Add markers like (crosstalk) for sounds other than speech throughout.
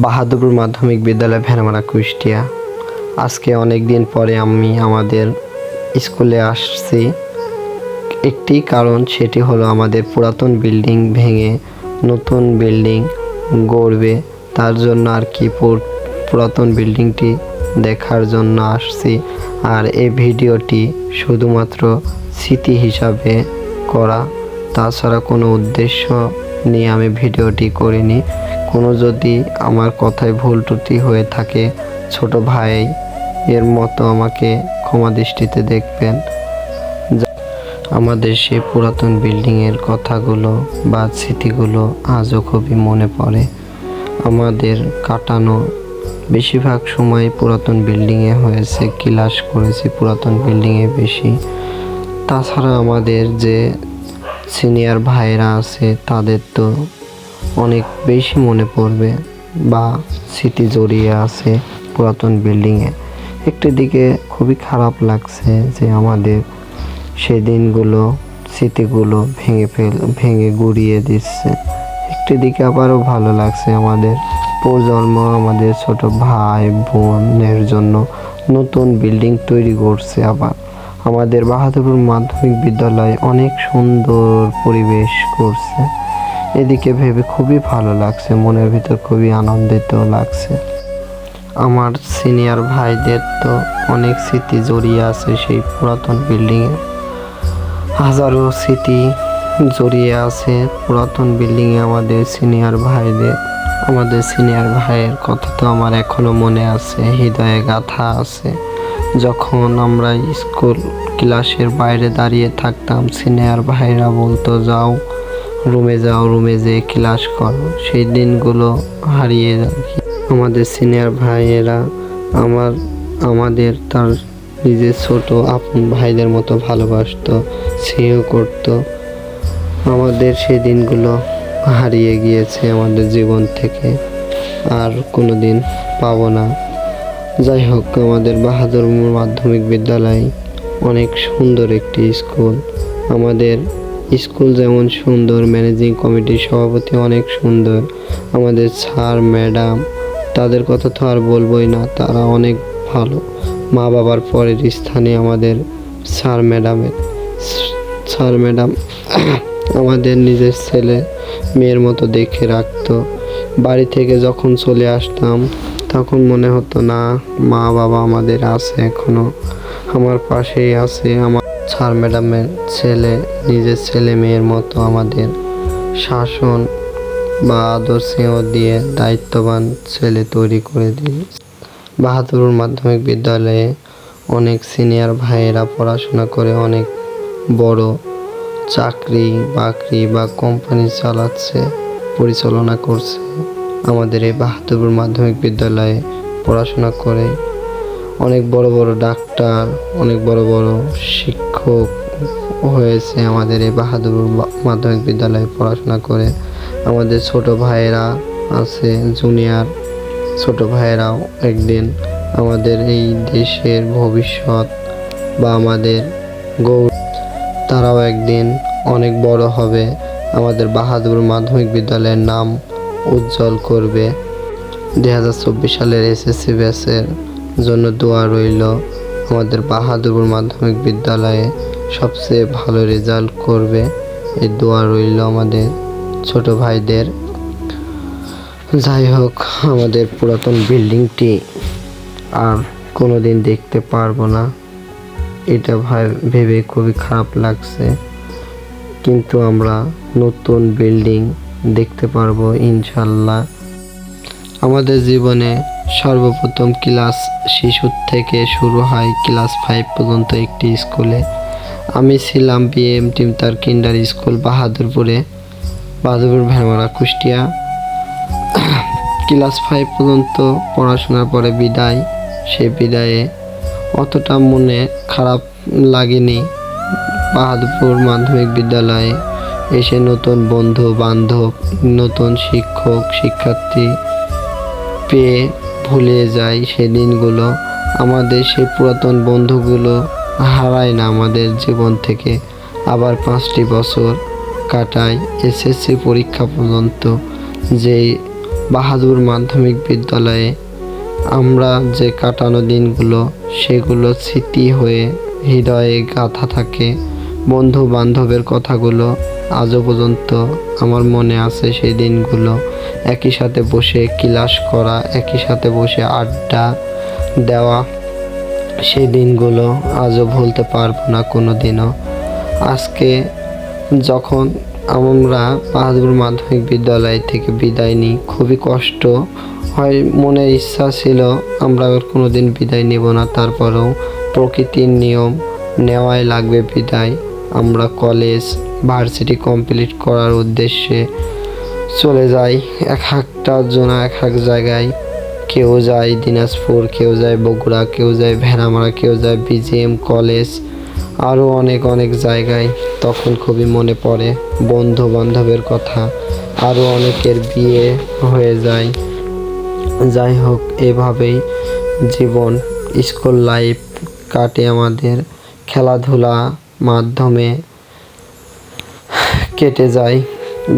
বাহাদুরপুর মাধ্যমিক বিদ্যালয় ভেড়ামারা কুষ্টিয়া। আজকে অনেক দিন পরে আমি আমাদের স্কুলে আসছি। একটি কারণ সেটি হলো আমাদের পুরাতন বিল্ডিং ভেঙে নতুন বিল্ডিং গড়বে, তার জন্য আর কি পুরাতন বিল্ডিংটি দেখার জন্য আসছি। আর এই ভিডিওটি শুধুমাত্র স্মৃতি হিসাবে করা, তাছাড়া কোনো উদ্দেশ্য নিয়ে আমি ভিডিওটি করিনি। কোনো যদি আমার কথায় ভুল ত্রুটি হয়ে থাকে, ছোট ভাই এর মতো আমাকে ক্ষমা দৃষ্টিতে দেখবেন। আমাদের সেই পুরাতন বিল্ডিংয়ের কথাগুলো বা স্মৃতিগুলো আজও খুবই মনে পড়ে। আমাদের কাটানো বেশিরভাগ সময় পুরাতন বিল্ডিংয়ে হয়েছে, ক্লাস করেছি পুরাতন বিল্ডিংয়ে বেশি। তাছাড়া আমাদের যে সিনিয়র ভাইরা আছে, তাদের তো অনেক বেশি মনে পড়বে। বা স্মৃতি জড়িয়ে আছে পুরাতন বিল্ডিংয়ে একটি দিকে খুবই খারাপ লাগছে যে আমাদের সেই দিনগুলো, স্মৃতিগুলো ভেঙে ফেল, ভেঙে গুড়িয়ে দিচ্ছে। একটি দিকে আবারও ভালো লাগছে আমাদের প্রজন্ম, আমাদের ছোট ভাই, বোনের জন্য নতুন বিল্ডিং তৈরি করছে আবার। আমাদের বাহাদুরপুর মাধ্যমিক বিদ্যালয় অনেক সুন্দর পরিবেশ করছে। এদিকে ভেবে খুবই ভালো লাগছে, মনের ভিতর খুবই আনন্দিত লাগছে। আমার সিনিয়র ভাইদের তো অনেক স্মৃতি জড়িয়ে আছে সেই পুরাতন বিল্ডিংয়ে। হাজারো স্মৃতি জড়িয়ে আছে পুরাতন বিল্ডিংয়ে আমাদের সিনিয়র ভাইদের। আমাদের সিনিয়র ভাইয়ের কথা তো আমার এখনও মনে আছে, হৃদয়ে গাথা আছে। যখন আমরা স্কুল ক্লাসের বাইরে দাঁড়িয়ে থাকতাম, সিনিয়র ভাইরা বলতো, যাও রুমে যাও, রুমে যেয়ে ক্লাস করো। সেই দিনগুলো হারিয়ে যায় আমাদের সিনিয়র ভাইয়েরা, আমার, আমাদের তার নিজের ছোট আপন ভাইদের মতো ভালোবাসতো স্নেহ করতো। আমাদের সেই দিনগুলো হারিয়ে গিয়েছে আমাদের জীবন থেকে। আর কোনো দিন পাবো না। যাই হোক, আমাদের বাহাদুর মাধ্যমিক বিদ্যালয় অনেক সুন্দর একটি স্কুল। আমাদের স্কুল যেমন সুন্দর, ম্যানেজিং কমিটির সভাপতি অনেক সুন্দর, আমাদের স্যার, ম্যাডাম, তাদের কথা তো আর বলবোই না, তারা অনেক ভালো। মা বাবার পরের স্থানে আমাদের স্যার, ম্যাডামের, স্যার, ম্যাডাম (coughs) আমাদের নিজের ছেলে মেয়ের মতো দেখে রাখতো। বাড়ি থেকে যখন চলে আসতাম, তখন মনে হতো, না, মা বাবা আমাদের আছে এখনও। আমার পাশেই আছে, আমার স্যার, ম্যাডামের ছেলে, নিজের ছেলে মেয়ের মতো আমাদের শাসন বা আদর স্নেহ দিয়ে দায়িত্ববান ছেলে তৈরি করে দিই। বাহাদুর মাধ্যমিক বিদ্যালয়ে অনেক সিনিয়র ভাইয়েরা পড়াশোনা করে অনেক বড় চাকরি, বাকরি বা কোম্পানি চালাচ্ছে, পরিচালনা করছে। আমাদের এই বাহাদুরপুর মাধ্যমিক বিদ্যালয়ে পড়াশোনা করে অনেক বড় বড় ডাক্তার, অনেক বড় বড় শিক্ষক হয়েছে আমাদের এই বাহাদুর মাধ্যমিক বিদ্যালয়ে পড়াশোনা করে। আমাদের ছোট ভাইয়েরা আছে জুনিয়র ছোট ভাইয়েরাও একদিন আমাদের এই দেশের ভবিষ্যৎ বা আমাদের গৌর, তারাও একদিন অনেক বড় হবে। আমাদের বাহাদুর মাধ্যমিক বিদ্যালয়ের নাম উজ্জ্বল করবে। দুই হাজার চব্বিশ সালের এসএসসি ব্যাচের জন্য দোয়া রইল। আমাদের বাহাদুর মাধ্যমিক বিদ্যালয়ে সবচেয়ে ভালো রেজাল্ট করবে এই দোয়া রইল আমাদের ছোট ভাইদের। যাই হোক, আমাদের পুরাতন বিল্ডিংটি আর কোনো দিন দেখতে পারব না। এটা ভাই- ভেবে খুবই খারাপ লাগছে। কিন্তু আমরা নতুন বিল্ডিং দেখতে পারব ইনশাল্লাহ আমাদের জীবনে সর্বপ্রথম ক্লাস শিশুর থেকে শুরু হয় ক্লাস ফাইভ পর্যন্ত একটি স্কুলে। আমি ছিলাম বিএম টিম তার কিন্ডার স্কুল বাহাদুরপুরে, বাহাদুরপুর ভেড়মারা কুষ্টিয়া। ক্লাস ফাইভ পর্যন্ত পড়াশোনার পরে বিদায়। সে বিদায়ে অতটা মনে খারাপ লাগেনি। বাহাদুরপুর মাধ্যমিক বিদ্যালয়ে এসে নতুন বন্ধু, বান্ধব, নতুন শিক্ষক, শিক্ষার্থী পেয়ে ভুলে যাই সেই দিনগুলো। আমাদের সেই পুরাতন বন্ধুগুলো হারায় না আমাদের জীবন থেকে। আবার পাঁচটি বছর কাটায় এসএসসি পরীক্ষা পর্যন্ত। যেই বাহাদুর মাধ্যমিক বিদ্যালয়ে আমরা যে কাটানো দিনগুলো, সেগুলো স্মৃতি হয়ে হৃদয়ে গাথা থাকে। বন্ধু বান্ধবের কথাগুলো আজও পর্যন্ত আমার মনে আছে সেই দিনগুলো। একই সাথে বসে ক্লাস করা, একই সাথে বসে আড্ডা দেওয়া, সেই দিনগুলো আজও ভুলতে পারব না কোনো দিনও আজকে যখন আমরা বাহাদুর মাধ্যমিক বিদ্যালয় থেকে বিদায় নিই, খুবই কষ্ট হয় মনের ইচ্ছা ছিল আমরা আর কোনো দিন বিদায় নেব না, তারপরেও প্রকৃতির নিয়ম, নেওয়াই লাগবে বিদায়। আমরা কলেজ, ভার্সিটি কমপ্লিট করার উদ্দেশ্যে চলে যাই। এক একটা জন, এক এক জায়গায় কেউ যায় দিনাজপুর, কেউ যায় বগুড়া, কেউ যায় ভেড়ামারা, কেউ যায় বিজিএম কলেজ, আরও অনেক অনেক জায়গায়। তখন খুবই মনে পড়ে বন্ধু বান্ধবের কথা। আরও অনেকের বিয়ে হয়ে যায়। যাই হোক, এভাবেই জীবন। স্কুল লাইফ কাটে আমাদের। খেলাধুলা মাধ্যমে কেটে যায়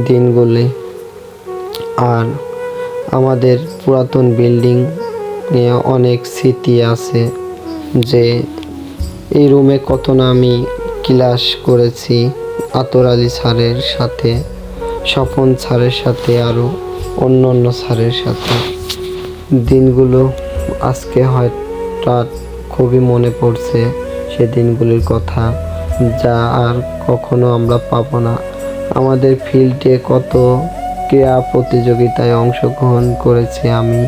দিনগুলি। আর আমাদের পুরাতন বিল্ডিং নিয়ে অনেক স্মৃতি আছে যে এই রুমে কত না আমি ক্লাস করেছি, আতর আলী স্যারের সাথে, স্বপন স্যারের সাথে আরও অন্য অন্য স্যারের সাথে। দিনগুলো আজকে হঠাৎ খুবই মনে পড়ছে সে দিনগুলির কথা। যা আর কখনো আমরা পাবো না। আমাদের ফিল্ডে কত ক্রীড়া প্রতিযোগিতায় অংশগ্রহণ করেছি আমি।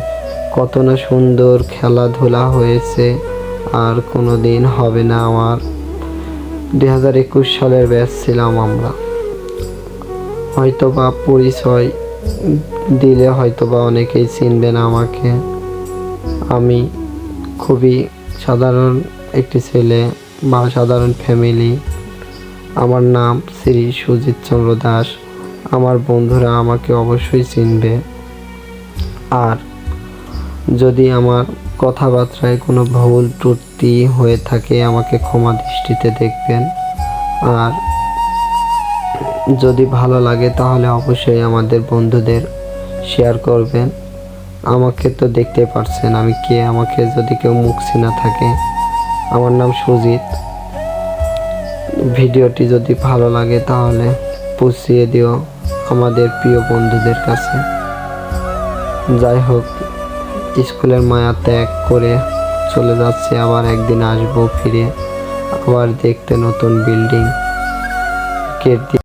কত না সুন্দর খেলাধুলা হয়েছে, আর কোনো দিন হবে না আমার। দুই হাজার একুশ সালের ব্যাচ ছিলাম আমরা। হয়তো বা পরিচয় দিলে হয়তো বা অনেকেই চিনবে না আমাকে। আমি খুবই সাধারণ একটি ছেলে। বা সাধারণ ফ্যামিলি আমার নাম শ্রী সুজিত চন্দ্র দাস। আমার বন্ধুরা আমাকে অবশ্যই চিনবে। আর যদি আমার কথাবার্তায় কোনো ভুল ত্রুটি হয়ে থাকে, আমাকে ক্ষমা দৃষ্টিতে দেখবেন। আর যদি ভালো লাগে, তাহলে অবশ্যই আমাদের বন্ধুদের শেয়ার করবেন। আমাকে তো দেখতে পারছেন, আমি কে? আমাকে যদি কেউ মুখ চিনা থাকে আমার নাম সুজিত। ভিডিওটি যদি ভালো লাগে তাহলে পুষিয়ে দিও আমাদের প্রিয় বন্ধুদের কাছে। যাই হোক, স্কুলের মায়া ত্যাগ করে চলে যাচ্ছে, আবার একদিন আসব ফিরে। আবার দেখতে নতুন বিল্ডিং কেটে